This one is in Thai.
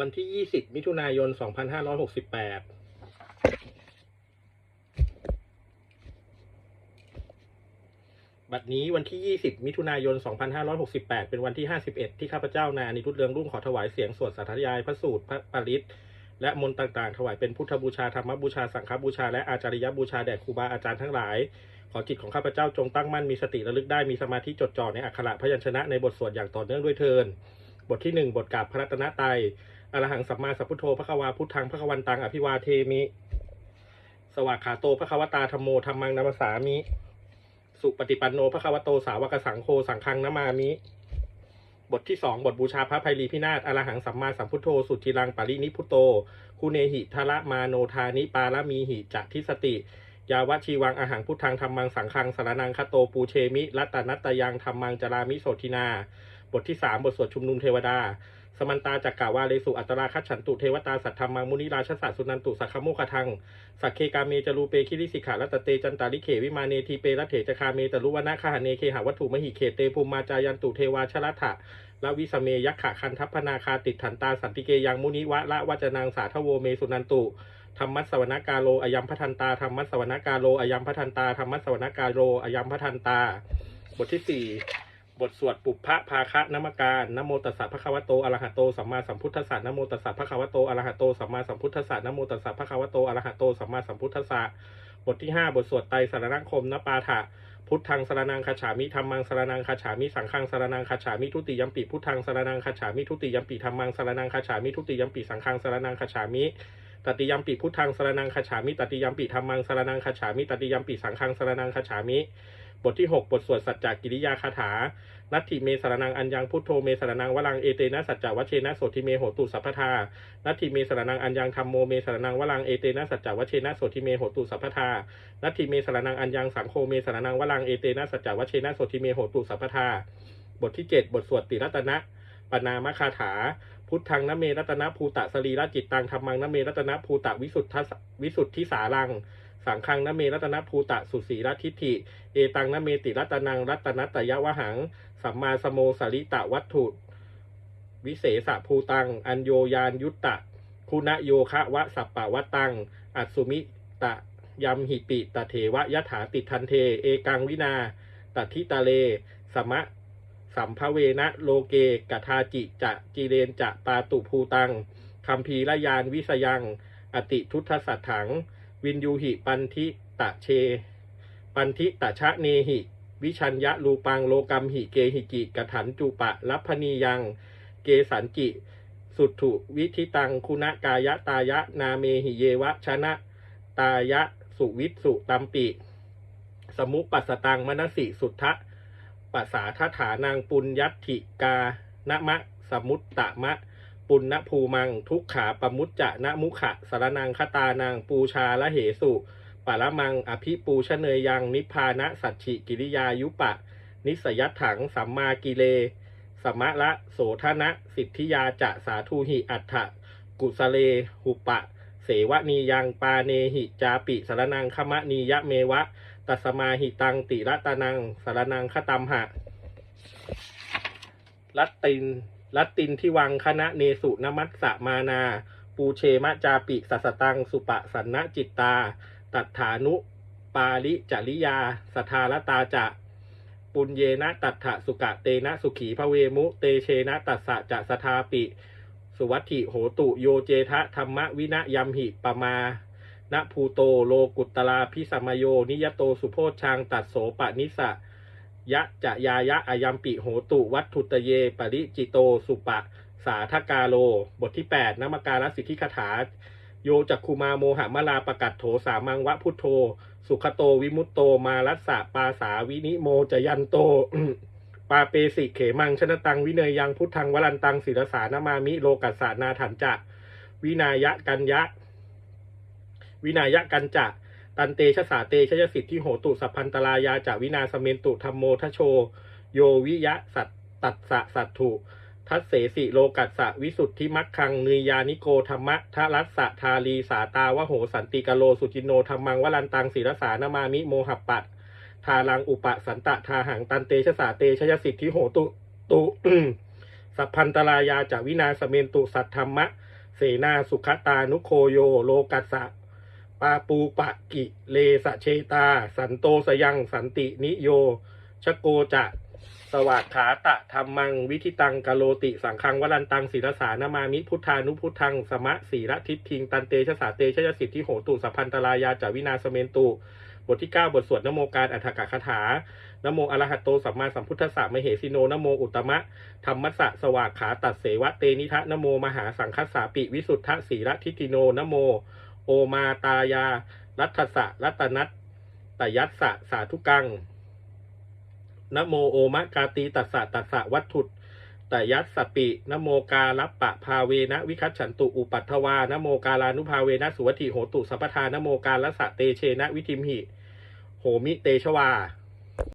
วันที่ 20 มิถุนายน 2568บัดนี้วันที่ 20 มิถุนายน 2568 เป็นวันที่ 51 ที่ข้าพเจ้านานิรุตเรืองรุ่งขอถวายเสียงสวดสาธยายพระสูตรพระปริตรและมนต์ต่างๆ ถวายเป็นพุทธบูชาธรรมบูชาสังฆบูชา และอาจาริยบูชาแด่ครูบาอาจารย์ทั้งหลาย ขอจิตของข้าพเจ้าจงตั้งมั่นมีสติระลึกได้มีสมาธิจดจ่อในอักขระพยัญชนะในบทสวดอย่างต่อเนื่องด้วยเทิน บทที่หนึ่งบทกาบพระรัตนตรัย อรหังสัมมาสัพพุทโธพระควาพุทธังพระควันตังอภิวาเทมิ สวากขาโตพระควตาธรรมโมธรรมังนัมสามิ สุปฏิปันโนพระควโตสาวกสังโฆสังฆังนามามิ บทที่สองบทบูชาพระภัยรีพินาศอรหังสัมมาสัมพุทโธสุทธิรังปารินิพุโต คุเนหิทละมาโนทานิปาลมีหิจักทิสติ ยาวชีวังอาหังพุทธังธรรมังสังฆังสารนังคโตปูเชมิรัตนัตตยังธรรมังจรามิโสทินา บทที่สามบทสวดชุมนุมเทวดา สมันตาจักกาวาเลสุอัตราคัจฉันตุเทวตาสัทธรรมังมุนิราชสัสสุนันตุสักขโมคทังสักเคกาเมจรูเปคิริสิกขาลัตเตจันตาลิเขวิมาเนทีเปรัตเถจคาเมตรุวนาคาหเนเคหาวัตถุมหิเขเตภูมิมาจายันตุเทวาชลัตถะละวิสเมยักขะคันทัพนาคาติดถันตาสันติเกยังมุนิวะละวัจนางสาทโวเมสุนันตุธรรมัสสวนากาโลอยัมพทันตาธรรมัสสวนากาโลอยัมพทันตาธรรมัสสวนากาโลอยัมพทันตา บทที่สี่ บทสวดปุพพะภาคะนมการนโมตัสสะภะคะวะโตอรหะโตสัมมาสัมพุทธัสสะนโมตัสสะภะคะวะโตอรหะโตสัมมาสัมพุทธัสสะนโมตัสสะภะคะวะโตอรหะโตสัมมาสัมพุทธัสสะบทที่ห้าบทสวดไตรสารณคมนปาถะพุทธังสารนังคาฉามิธรรมังสารนังคาฉามิสังฆังสารนังคาฉามิทุติยัมปิพุทธังสารนังคาฉามิทุติยัมปิธรรมังสารนังคาฉามิทุติยัมปิสังฆังสารนังคาฉามิ ตติยมปิพุทธังสรนังคาฉามิ ตติยมปิธรรมังสรนังคาฉามิ ตติยมปิสังฆังสรนังคาฉามิ บทที่ 6 บทสวดสัจจกิริยาคาถา นัตถิเมสรนังอัญญังพุทโธเมสรนังวลังเอเตนะสัจจวัชเชนะโสทิเมโหตุสัพพทา นัตถิเมสรนังอัญญังธรรมโมเมสรนังวลังเอเตนะสัจจวัชเชนะโสทิเมโหตุสัพพทา นัตถิเมสรนังอัญญังสังโฆเมสรนังวลังเอเตนะสัจจวัชเชนะโสทิเมโหตุสัพพทา บทที่ 7 บทสวดติรัตนะปนามคาถา พุทธังนเมรัตนภูตะสรีระจิตตังธรรมังนเมรัตนภูตะวิสุทธวิสุทธิสารัง สังฆังนเมรัตนภูตะสุสีรทิฏฐิ เอตังนเมติรัตนังรัตนัตยวหัง สัมมาสโมสริตะวัตถุ วิเศษภูตัง อัญโยยานยุตตะ คุณโยคะวะสัปปะวะตัง อัตสุมิตะยัมหิปิตะเถวะยถาติทันเท เอกังวินาตัทิตาเล สมะ สัมภเวนะโลเกกทาจิจะจีเรนจะปาตุภูตังคัมภีรยานวิสยัง อติทุทธสัตถัง วินยูหิปันทิตะเช ปันทิตะชะเนหิ วิชัญญะรูปังโลกัมหิเกหิกิกถันจุปะลัพนียัง เกสันจิ สุถุวิธิตังคุณกายะตายะนาเมหิเยวะชนะ ตายะสุวิสุตัมปิ สมุปัสสตังมนสิสุทธะ ปัสสาทฐานางปุญญัตถิกานมะ สมุตตะมะ ปุณณภูมัง ทุกขาปมุจจะนะมุขะสารนังคตานางปูชาละเหสุปะละมัง อภิปูชเนยยัง นิพานะสัจฉิกิริยายุปะ นิสยัตถัง สัมมากิเลสมะละโสธนะ สิทธิยาจะสาธุหิอัฏฐกุสเล หุปะ เสวนียังปาเนหิจาปิสารนังคมะนียะเมวะ ตัสมาหิตังติรัตนังสารนังคตัมหะลัตตินลัตตินที่วังคณะเนสุนมัสสะมานา ปูเชมะจาปิสัสตัง สุปะสันนจิตตา ตัฏฐานุ ปาลิจริยา สทาลตาจะปุญเยนะตัฏฐะสุกะเตนะสุขีพระเวมุ เตเชนะตัสสะจะสทาปิ สุวัติโหตุโยเจทะธรรมวินะยัมหิปมา ณภูโตโลกุตตลาพิสมโย นิยโตสุโพชังตัดโสปะนิสะยะจะยายะอายัมปิโหตุ วัตถุตเย ปริจิโตสุปะ สาทกาโล บทที่ 8นมการสิทธิคถา โยจักคุมาโมหะมลาประกัดโถสามังวะพุทโธ สุขโตวิมุตโตมารัสสะปาสาวินิโมจยันโตปาเปสิเขมังชนะตังวิเนยยังพุทธังวรันตังศิรสานามามิโลกัสสานาถันจะ วินายะกัญญะ วินายะกันจะตันเตชะสาเตชะยสิทธิโหตุสัพพันตรายาจะวินาสเมนตุธรรมโมทโช โยวิยะสัตตัสสะสัตถุ ทัสเสสิโลกัสสะวิสุทธิมัคคังนิยานิโกธรรมะทรัสสะทาลีสาตาวโหสันติกโลสุจินโนธรรมังวลันตังศิรสานามามิโมหัปปัตทาลังอุปสันตะทาหังตันเตชะสาเตชะยสิทธิโหตุตุสัพพันตรายาจาวินาสเมนตุสัทธรรมะ เสนาสุขตานุโคโยโลกัสสะ ปาปูปะกิเลสะเชตา สันโตสยังสันตินิโย ชโกจะสวัสขาตะธรรมัง วิธิตังกะโลติ สังคังวรันตังศิรสานามามิพุทธานุพุทธัง สมะสีระทิฏทิง ตันเตชะสาเตชะยสิทธิโหตุสัพพันตรายาจาวินาสเมนตุบทที่ 9 บทสวดนโมการอัฏฐกคาถานโมอรหัตโตสัมมาสัมพุทธสสะมเหสิโนนโมอุตมะธรรมสสะสวากขาตัดเสวะเตนิทะนโมมหาสังคัสสาปิวิสุทธะสีระทิติโนนโม โอมาตายา รัตสะรัตนัตตยัสสะสาธุกังนโมโอมะกาตีตัสสะตัสสะวัตถุตยัสสปินโมกาลัปปะภาเวนะวิคัตฉันตุอุปัฏฐวานโมกาลานุภาเวนะสุวัติโหตุสัพพทานโมกาลสะเตเชนะวิทิมหิ โหมิเตชวา